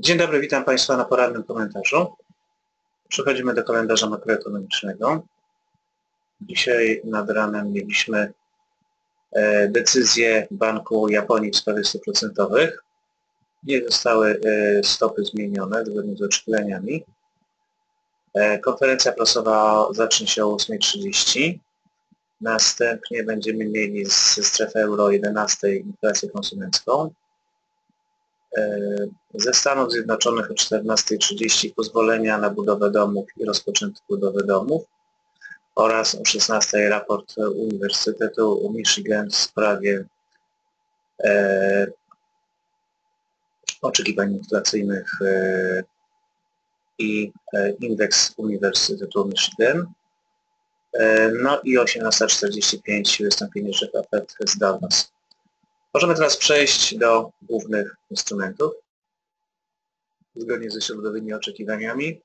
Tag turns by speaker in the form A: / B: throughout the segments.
A: Dzień dobry, witam Państwa na poradnym komentarzu. Przechodzimy do kalendarza makroekonomicznego. Dzisiaj nad ranem mieliśmy e, decyzję Banku Japonii w sprawie stóp procentowych. Nie zostały e, stopy zmienione zgodnie z oczekiwaniami. E, konferencja prasowa zacznie się o 8.30. Następnie będziemy mieli ze strefy euro 11 inflację konsumencką. E, ze Stanów Zjednoczonych o 14.30 pozwolenia na budowę domów i rozpoczęcie budowy domów oraz o 16.00 raport Uniwersytetu Michigan w sprawie e, oczekiwań inflacyjnych e, i e, indeks Uniwersytetu Michigan. E, no i 18.45 wystąpienie szefa FED z Dallas. Możemy teraz przejść do głównych instrumentów. Zgodnie ze środowymi oczekiwaniami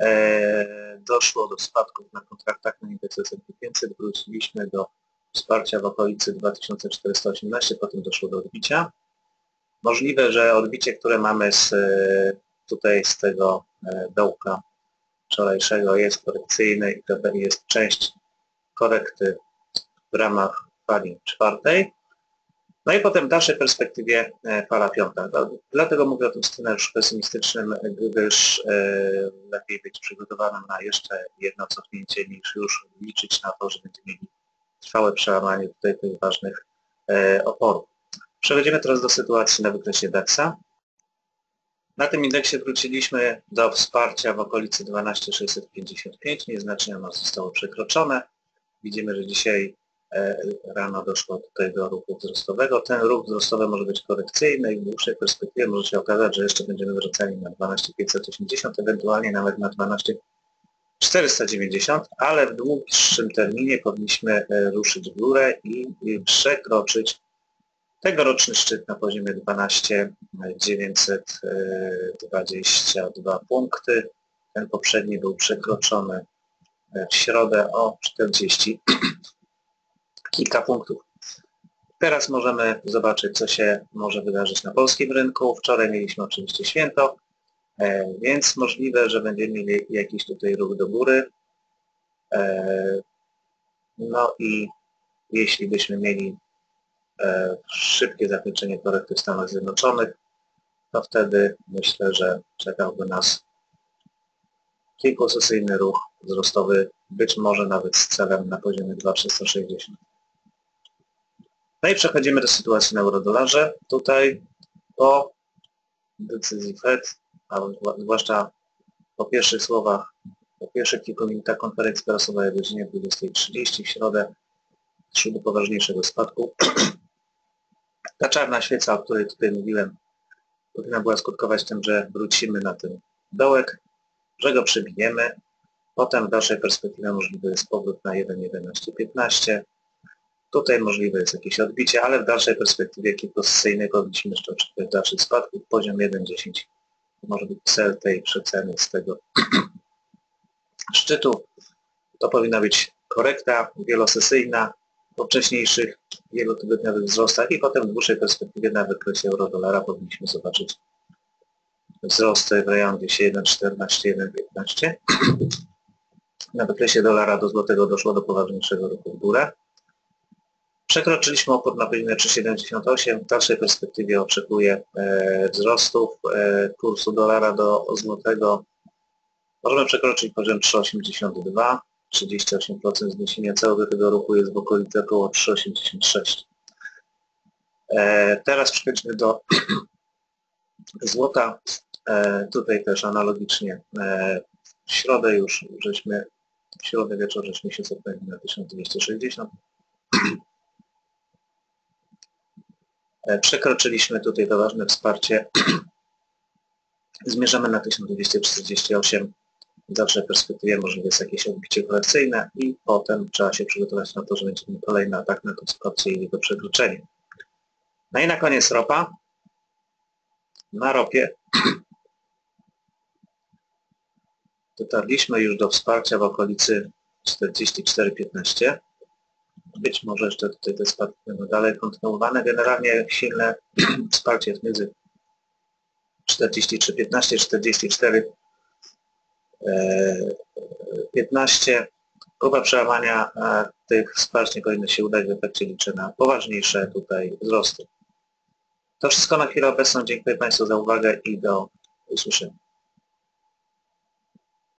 A: e, doszło do spadków na kontraktach na indeks S&P 500, wróciliśmy do wsparcia w okolicy 2418, potem doszło do odbicia. Możliwe, że odbicie, które mamy z, e, tutaj z tego e, dołka wczorajszego jest korekcyjne i to jest część korekty w ramach fali czwartej. No i potem w dalszej perspektywie e, fala piąta. No, dlatego mówię o tym scenariuszu pesymistycznym, gdyż e, lepiej być przygotowanym na jeszcze jedno cofnięcie niż już liczyć na to, że będziemy mieli trwałe przełamanie tutaj tych ważnych e, oporów. Przechodzimy teraz do sytuacji na wykresie DAX-a. Na tym indeksie wróciliśmy do wsparcia w okolicy 12655, nieznacznie ono zostało przekroczone. Widzimy, że dzisiaj rano doszło tutaj do ruchu wzrostowego. Ten ruch wzrostowy może być korekcyjny i w dłuższej perspektywie może się okazać, że jeszcze będziemy wracali na 12580, ewentualnie nawet na 12490, ale w dłuższym terminie powinniśmy e, ruszyć w górę i przekroczyć tegoroczny szczyt na poziomie 12922 punkty. Ten poprzedni był przekroczony w środę o 40 kilka punktów. Teraz możemy zobaczyć, co się może wydarzyć na polskim rynku. Wczoraj mieliśmy oczywiście święto, e, więc możliwe, że będziemy mieli jakiś tutaj ruch do góry. E, no i jeśli byśmy mieli e, szybkie zakończenie korekty w Stanach Zjednoczonych, to wtedy myślę, że czekałby nas kilkusesyjny ruch wzrostowy, być może nawet z celem na poziomie 2360. No i przechodzimy do sytuacji na eurodolarze. Tutaj po decyzji Fed, a zwłaszcza po pierwszych słowach, po pierwszych kilku minutach konferencji prasowej o godzinie 20.30 w środę szło do poważniejszego spadku. Ta czarna świeca, o której tutaj mówiłem, powinna była skutkować tym, że wrócimy na ten dołek, że go przebijemy. Potem w dalszej perspektywie możliwy jest powrót na 1.11.15, Tutaj możliwe jest jakieś odbicie, ale w dalszej perspektywie kilkusesyjnego odbiliśmy jeszcze oczywiście dalszych spadków. Poziom 1,10 może być cel tej przeceny z tego szczytu. To powinna być korekta wielosesyjna po wcześniejszych wielotygodniowych wzrostach i potem w dłuższej perspektywie na wykresie euro-dolara powinniśmy zobaczyć wzrosty w rejonie 1,14-1,15. Na wykresie dolara do złotego doszło do poważniejszego ruchu w górę. Przekroczyliśmy opór na poziomie 3,78. W dalszej perspektywie oczekuję e, wzrostów e, kursu dolara do złotego. Możemy przekroczyć poziom 3,82. 38% zniesienia całego tego ruchu jest w okolicy około 3,86. E, teraz przechodzimy do złota. Tutaj też analogicznie w środę już żeśmy, w środę wieczór żeśmy się cofnęli na 1260. E, przekroczyliśmy tutaj to ważne wsparcie. Zmierzamy na 1248. W dalszej perspektywie możliwe jest jakieś odbicie korekcyjne i potem trzeba się przygotować na to, że będzie kolejny atak na to wsparcie i jego przekroczenie. No i na koniec ropa. Na ropie dotarliśmy już do wsparcia w okolicy 44,15 być może jeszcze tutaj te spadki będą dalej kontynuowane. Generalnie silne wsparcie jest między 43, 15, 44, e, 15. Próba przełamania e, tych wsparć nie powinno się udać, w efekcie liczę na poważniejsze tutaj wzrosty. To wszystko na chwilę obecną. Dziękuję Państwu za uwagę i do usłyszenia.